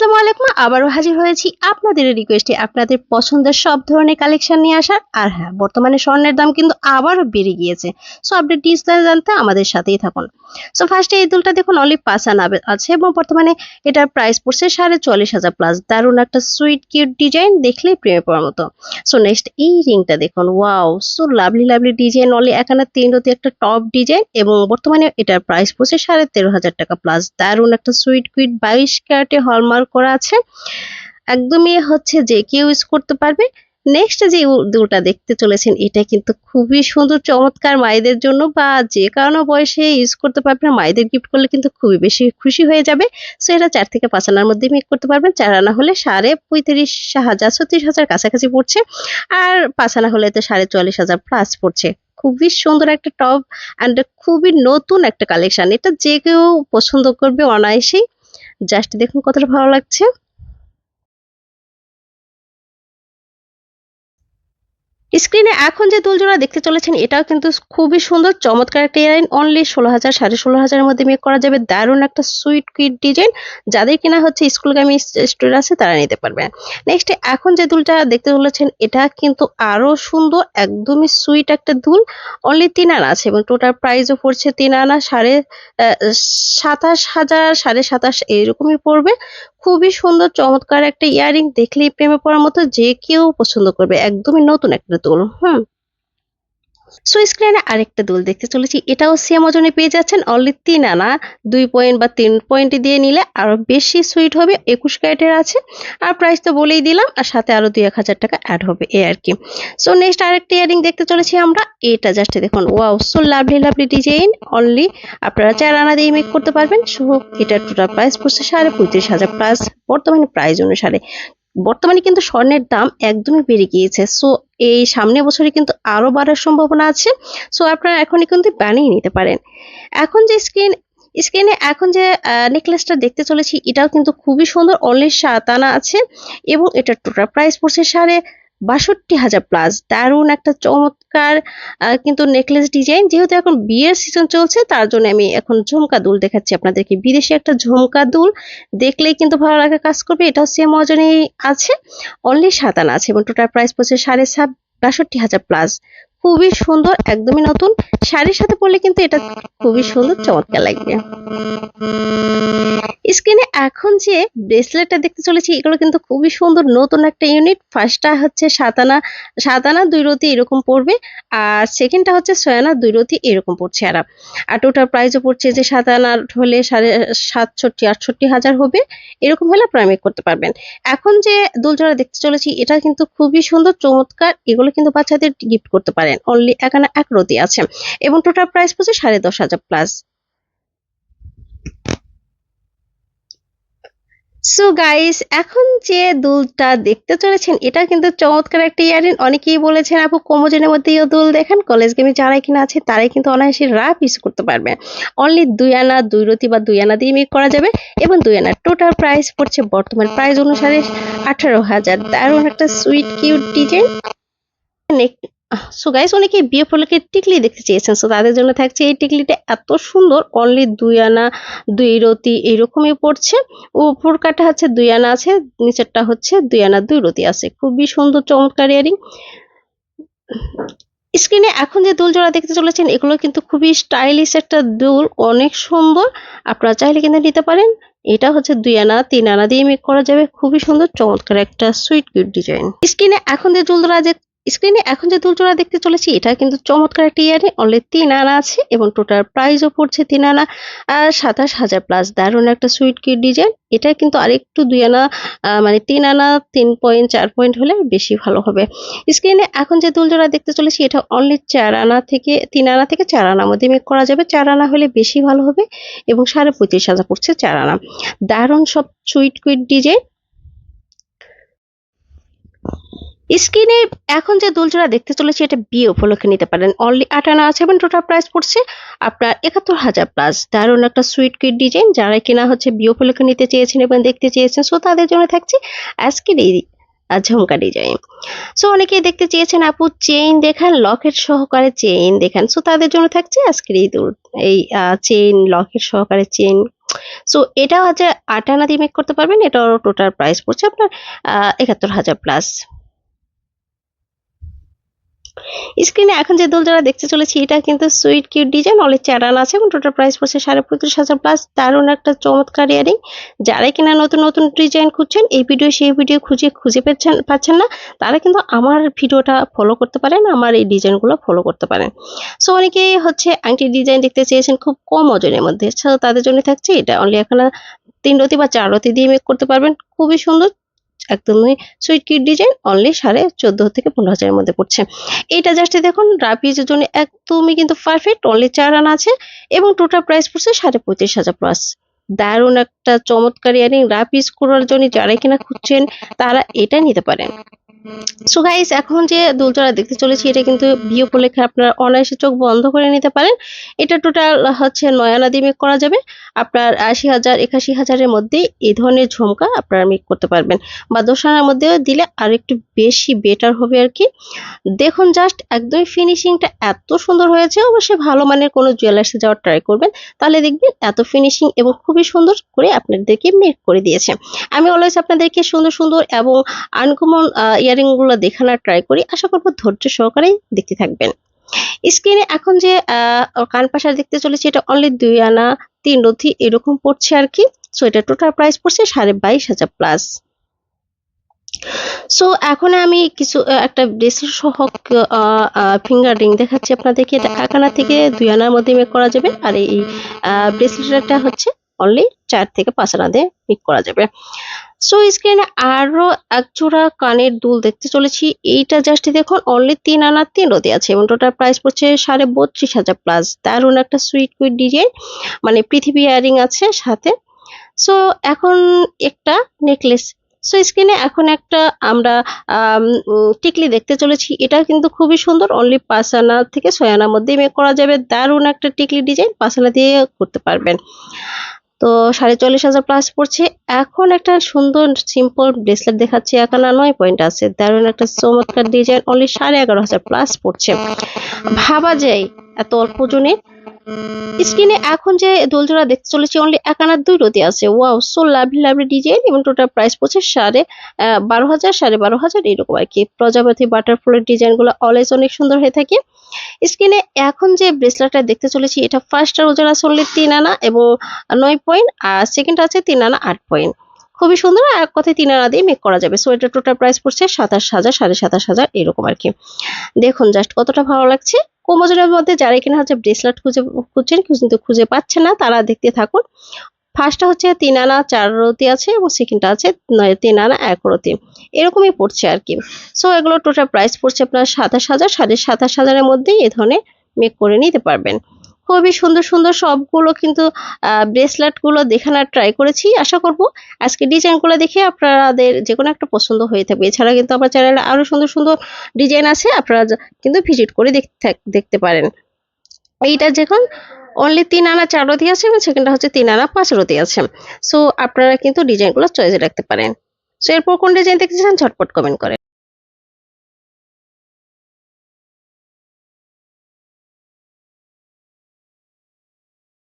আসসালামু আলাইকুম, আবারও হাজির হয়েছি আপনাদের রিকোয়েস্টে আপনাদের পছন্দের সব ধরনের কালেকশন নিয়ে আসার। আর হ্যাঁ বর্তমানে স্বর্ণের দাম কিন্তু আবারও বেড়ে গিয়েছে। সো আপডেট ডিসপ্লে জানতে আমাদের সাথেই থাকুন। সো ফার্স্টে এই দুলটা দেখুন অলি পাসান আছে এবং বর্তমানে এটার প্রাইস পড়ছে সাড়ে চল্লিশ হাজার প্লাস দারুণ একটা সুইট কিউট ডিজাইন দেখলেই প্রেমে পড়ার মতো। সো নেক্সট এই রিংটা দেখুন wow so lovely lovely design only এখানে তিন রতি একটা টপ ডিজাইন এবং বর্তমানে এটার প্রাইস পড়ছে সাড়ে তেরো হাজার টাকা প্লাস দারুণ একটা সুইট কুইট বাইশ ক্যারেটে হলমার্ক করা আছে। একদমই হচ্ছে যে কেউ ইউজ করতে পারবে। নেক্সট যে দুটা দেখতে চলেছেন, এটা কিন্তু খুবই সুন্দর, চমৎকার মায়েদের জন্য বা যে কারণে বয়সে ইউজ করতে পারবেন মায়েদের গিফট করলে কিন্তু খুবই বেশি খুশি হয়ে যাবে। সো এটা চার থেকে পাঁচ আনার মধ্যে মেক করতে পারবেন। চার আনা হলে সাড়ে পঁয়ত্রিশ হাজার, ছত্রিশ হাজার কাছাকাছি পড়ছে। আর পাঁচ আনা হলে তো সাড়ে চুয়াল্লিশ হাজার প্লাস পড়ছে। খুবই সুন্দর একটা টপ অ্যান্ড খুবই নতুন একটা কালেকশন এটা যে কেউ পছন্দ করবে অনায়াসেই। জাস্ট দেখুন কতটা ভালো লাগছে। স্ক্রিনে এখন যে দুলজোড়া দেখতে চলেছেন, এটাও কিন্তু খুবই সুন্দর, চমৎকার একটা ইয়ারিং অনলি ষোলো হাজার সাড়ে ষোলো হাজারের মধ্যে মেক করা যাবে। দারুণ একটা সুইট কুইট ডিজাইন যাদের কিনা হচ্ছে স্কুলগামী স্টুডেন্ট আছে, তারা নিতে পারবে। নেক্সট এখন যে দুলটা দেখতে চলেছেন, এটা কিন্তু আরও সুন্দর, একদমই সুইট একটা দুল অনলি তিন আনা আছে এবং টোটাল প্রাইসও পড়ছে তিন আনা, সাড়ে সাতাশ হাজার সাড়ে সাতাশ এইরকমই পড়বে। খুবই সুন্দর, চমৎকার একটা ইয়ারিং, দেখলেই প্রেমে পড়ার মতো যে কেউ পছন্দ করবে, একদমই নতুন একটা দুল। হুম। সো স্ক্রিনে আরেকটা দুল দেখতে চলেছি। এটাও সেম ওজনে পেয়ে যাচ্ছেন। অনলি তিন আনা। দুই পয়েন্ট বা তিন পয়েন্ট দিয়ে নিলে আরও বেশি সুইট হবে। একুশ ক্যারেটের আছে। আর প্রাইস তো বলেই দিলাম। আর সাথে আরও দুই এক হাজার টাকা অ্যাড হবে এ আর কি। সো নেক্সট আরেকটা ইয়ারিং দেখতে চলেছি আমরা। এটা জাস্ট দেখুন। Wow so lovely lovely design only আপনারা চার আনা দিয়ে মেক করতে পারবেন। সো এটার টোটাল প্রাইস পড়ছে সাড়ে পঁয়ত্রিশ হাজার। প্লাস বর্তমানে প্রাইস অনুসারে। বর্তমানে কিন্তু স্বর্ণের দাম একদমই বেড়ে গিয়েছে। সো এই সামনে বছরে কিন্তু আরও বাড়ার সম্ভাবনা আছে। সো আপনারা এখনই কিন্তু বানিয়ে নিতে পারেন। এখন যে স্ক্রিন স্ক্রিনে এখন যে নেকলেসটা দেখতে চলেছি, এটাও কিন্তু খুবই সুন্দর। অনলি সাত আনা আছে এবং এটার টোটাল প্রাইস পড়ছে সাড়ে বাষট্টি হাজার প্লাস দারুণ একটা চমৎকার কিন্তু নেকলেস ডিজাইন যেহেতু এখন বিয়ের সিজন চলছে, তার জন্য আমি এখন ঝুমকা দুল দেখাচ্ছি আপনাদেরকে। বিদেশি একটা ঝুমকা দুল, দেখলেই কিন্তু ভালো লাগা কাজ করবে। এটাও সেম ওজনেই আছে অনলি সাতানা আছে এবং টোটাল প্রাইস পড়ছে সাড়ে সাত, বাষট্টি হাজার প্লাস খুবই সুন্দর, একদমই নতুন। শাড়ির সাথে পরলে কিন্তু এটা খুবই সুন্দর, চমৎকার লাগবে। স্ক্রিনে এখন যে ব্রেসলেটটা দেখতে চলেছি, এগুলো কিন্তু খুবই সুন্দর নতুন একটা ইউনিট ফার্স্টটা হচ্ছে সাতানা সাতানা দুই রতি এরকম পড়বে আর সেকেন্ডটা হচ্ছে ছয়ানা দুই রতি এরকম পড়ছে আর আর টোটাল প্রাইসও পড়ছে যে সাতানা হলে সাড়ে সাতষট্টি, আটষট্টি হাজার হবে, এরকম হলে আপনারা মেক করতে পারবেন। এখন যে দুলজোড়া দেখতে চলেছি, এটা কিন্তু খুবই সুন্দর, চমৎকার, এগুলো কিন্তু বাচ্চাদের গিফট করতে পারেন। অনলি এখানে এক রতি আছে। এবং টোটাল প্রাইস পড়ছে সাড়ে দশ হাজার প্লাস সো গাইস এখন যে দুলটা দেখতে চলেছেন, এটা কিন্তু চমৎকার একটা ইয়ারিং অনেকেই বলেছেন, আপু, কমোজনের মধ্যে এই দুল দেখেন কলেজ গেমে যারাই কিনা আছে, তারাই কিন্তু অনায়াসে রাফ ইউজ করতে পারবে। অনলি দুই আনা, দুই রতি বা দুই আনা দিয়ে মেক করা যাবে এবং দুই আনা। টোটাল প্রাইস পড়ছে বর্তমান প্রাইস অনুসারে আঠারো হাজার। দারুণ একটা sweet cute design so guys অনেকে বিয়ে ফলকে টিকলি দেখতে চেয়েছেন সো তাদের জন্য থাকছে এই টিকলিটা এত সুন্দর অনলি দুই আনা, দুই রতি এইরকমই পড়ছে। উপর কাটা হচ্ছে দুই আনা আছে, নিচেরটা হচ্ছে দুই আনা, দুই রতি আছে। খুবই সুন্দর, চমৎকার ইয়ারিং। স্ক্রিনে এখন যে দুল জোড়া দেখতে চলেছেন, এগুলো কিন্তু খুবই স্টাইলিশ একটা দুল, অনেক সুন্দর। আপনারা চাইলে কিন্তু নিতে পারেন। এটা হচ্ছে দুই আনা, তিন আনা দিয়ে মেক করা যাবে। খুবই সুন্দর, চমৎকার একটা সুইট কিউট ডিজাইন স্ক্রিনে এখন যে দুল জোড়া স্ক্রিনে এখন যে দুলজোড়া দেখতে চলেছি, এটা কিন্তু চমৎকার একটা ইয়ারিং অনলি তিন আনা আছে এবং টোটাল প্রাইসও পড়ছে তিন আনা। আর সাতাশ হাজার প্লাস দারুণ একটা সুইট কিট ডিজাইন এটা কিন্তু আরেকটু দুই আনা মানে তিন আনা, তিন পয়েন্ট চার পয়েন্ট হলে বেশি ভালো হবে। স্ক্রিনে এখন যে দুলজোড়া দেখতে চলেছি, এটা অনলি চার আনা থেকে, তিন আনা থেকে চার আনার মধ্যে মেক করা যাবে। চার আনা হলে বেশি ভালো হবে এবং সাড়ে পঁয়ত্রিশ হাজার পড়ছে চার আনা। দারুণ সব সুইট কুইট ডিজাইন স্ক্রিনে এখন যে দুলজোড়া দেখতে চলেছি, এটা বিয়ে উপলক্ষে নিতে পারেন। অনলি আট আনা আছে এবং টোটাল প্রাইস পড়ছে আপনার একাত্তর হাজার প্লাস দারুণ একটা সুইট কুইট ডিজাইন যারা কিনা হচ্ছে বিয়ে উপলক্ষে নিতে চেয়েছেন এবং দেখতে চেয়েছেন সো তাদের জন্য থাকছে আজকের এই ঝুমকা ডিজাইন সো অনেকেই দেখতে চেয়েছেন, আপু চেইন দেখান লকেট সহকারে চেইন দেখান। সো তাদের জন্য থাকছে আজকের এই দুল, এই চেইন লকেট সহকারে চেইন সো এটাও আছে আট আনা দিয়ে মেক করতে পারবেন, এটাও টোটাল প্রাইস পড়ছে আপনার একাত্তর হাজার প্লাস স্ক্রিনে এখন যে দোল যারা দেখতে চলেছি, এটা কিন্তু সুইট, কিউট ডিজাইন অনেক চারান আছে এবং টোটাল প্রাইস পড়ছে সাড়ে পঁয়ত্রিশ হাজার প্লাস দারুণ একটা চমৎকার ইয়ারিং। যারাই কিনা নতুন নতুন ডিজাইন খুঁজছেন, এই ভিডিও সেই ভিডিও খুঁজে খুঁজে পাচ্ছেন পাচ্ছেন না, তারা কিন্তু আমার ভিডিওটা ফলো করতে পারেন, আমার এই ডিজাইনগুলো ফলো করতে পারেন। সো অনেকেই হচ্ছে আংটি ডিজাইন দেখতে চেয়েছেন খুব কম ওজনের মধ্যে। তাদের জন্য থাকছে এটা। অনলি এখানে তিন রতি বা চার রতি দিয়ে মেক করতে পারবেন। খুবই সুন্দর একদমই সুইট কিট ডিজাইন অনলি সাড়ে চোদ্দ থেকে পনেরো হাজারের মধ্যে পড়ছে। এইটা জাস্ট দেখুন রাপিজের জন্য একদমই কিন্তু পারফেক্ট অনলি চার আনা আছে এবং টোটাল প্রাইস পড়ছে সাড়ে পঁয়ত্রিশ হাজার প্লাস দারুণ একটা চমৎকার ইয়ারিং রাপিজ করার জন্য যারা কিনা খুঁজছেন, তারা এটা নিতে পারেন। সো গাইস এখন যে দুলজোড়া দেখতে চলেছি, এটা কিন্তু বিয়ে উপলক্ষে আপনারা অনায়াসে চোখ বন্ধ করে নিতে পারেন। এটা টোটাল হচ্ছে নয়ানা দিয়ে মেক করা যাবে। আপনার আশি হাজার, একাশি হাজারের মধ্যে এই ধরনের ঝুমকা আপনারা মেক করতে পারবেন। বা দোসানার মধ্যেও দিলে আর একটু বেশি বেটার হবে আর কি। দেখুন জাস্ট একদম ফিনিশিংটা এত সুন্দর হয়েছে। অবশ্যই ভালো মানের কোনো জুয়েলার্সে যাওয়ার ট্রাই করবেন। তাহলে দেখবেন এত ফিনিশিং এবং খুবই সুন্দর করে আপনাদেরকে মেক করে দিয়েছে। আমি অলওয়েজ আপনাদেরকে সুন্দর সুন্দর এবং আনকমন ইয়ারিংগুলো দেখানোর ট্রাই করি। আশা করব ধৈর্য সহকারে দেখতে থাকবেন। স্ক্রিনে এখন যে কান পাশার দেখতে চলেছে, এটা অনলি দুই আনা, তিন রথি এরকম পড়ছে আর কি। সো এটা টোটাল প্রাইস পড়ছে সাড়ে বাইশ হাজার প্লাস সো এখন আমি কিছু একটা ব্রেসলেট সহ ফিঙ্গার রিং দেখাচ্ছি আপনাদেরকে। এটা এক আনা থেকে দুই আনার মধ্যে মেক করা যাবে। আর এই ব্রেসলেটটা হচ্ছে অনলি চার থেকে পাঁচ আনা দিয়ে মেক করা যাবে। সো স্ক্রিনে আরও এক জোড়া কানের দুল দেখতে চলেছি। এইটা জাস্ট দেখুন অনলি তিন আনা তিন রোদে আছে এবং টোটাল প্রাইস পড়ছে সাড়ে বত্রিশ হাজার প্লাস দারুণ একটা সুইট কুইট ডিজাইন মানে পৃথিবী ইয়ারিং আছে সাথে। সো এখন একটা নেকলেস সো স্ক্রিনে এখন একটা আমরা টিকলি দেখতে চলেছি। এটা কিন্তু খুবই সুন্দর অনলি পাঁচ আনা থেকে ছয় আনার মধ্যেই মেক করা যাবে। দারুণ একটা টিকলি ডিজাইন পাঁচ আনা দিয়ে করতে পারবেন। তো সাড়ে চল্লিশ হাজার প্লাস পড়ছে। এখন একটা সুন্দর সিম্পল ব্রেসলেট দেখাচ্ছি। একানা নয় পয়েন্ট আছে। দারুণ একটা চমৎকার ডিজাইন অনলি সাড়ে এগারো হাজার প্লাস পড়ছে। ভাবা যায়, এত অল্প জনে স্ক্রিনে এখন যে দোলজোড়া দেখতে চলেছি অনলি একানার দুই রতি আছে। Wow so lovely lovely design এবং টোটাল প্রাইস পড়ছে সাড়ে বারো হাজার, সাড়ে বারো হাজার, এরকম আর কি। প্রজাপতি বাটারফ্লাই ডিজাইনগুলো অলওয়েজ অনেক সুন্দর হয়ে থাকে। স্ক্রিনে এখন যে ব্রেসলেটটা দেখতে চলেছি, এটা ফার্স্ট ওজন আছে অনলি তিন আনা এবং নয় পয়েন্ট আর সেকেন্ড আছে তিন আনা আট পয়েন্ট খুবই সুন্দর, আর এক কথায় তিন আনা দিয়ে মেক করা যাবে। সো এটা টোটাল প্রাইস পড়ছে সাতাশ হাজার, সাড়ে সাতাশ হাজার, এরকম আর কি। দেখুন জাস্ট কতটা ভালো লাগছে। কম মধ্যে যারা কিনা হচ্ছে ব্রেসলেট খুঁজে খুঁজছেন কিন্তু খুঁজে পাচ্ছে না, তারা দেখতে থাকুন। ফার্স্টটা হচ্ছে তিন আনা চার রতি আছে এবং সেকেন্ডটা আছে তিন আনা এক রতি। এরকমই পড়ছে আর কি। সো এগুলো টোটাল প্রাইস পড়ছে আপনার সাতাশ হাজার, সাড়ে সাতাশ হাজারের মধ্যেই এ ধরনের মেক করে নিতে পারবেন। খুবই সুন্দর সুন্দর সবগুলো কিন্তু ব্রেসলেটগুলো দেখানোর ট্রাই করেছি। আশা করব আজকে ডিজাইনগুলো দেখে আপনাদের যে কোনো একটা পছন্দ হয়ে থাকবে। এছাড়া কিন্তু আমার চ্যানেলে আরও সুন্দর সুন্দর ডিজাইন আছে। আপনারা কিন্তু ভিজিট করে দেখতে পারেন। এইটা যখন অনলি তিন আনা, চার রতি আছে এবং সেকেন্ডটা হচ্ছে তিন আনা, পাঁচ রতি আছে। সো আপনারা কিন্তু ডিজাইনগুলো চয়েসে রাখতে পারেন। সো এরপর কোন ডিজাইন দেখতে চান, ঝটপট কমেন্ট করেন।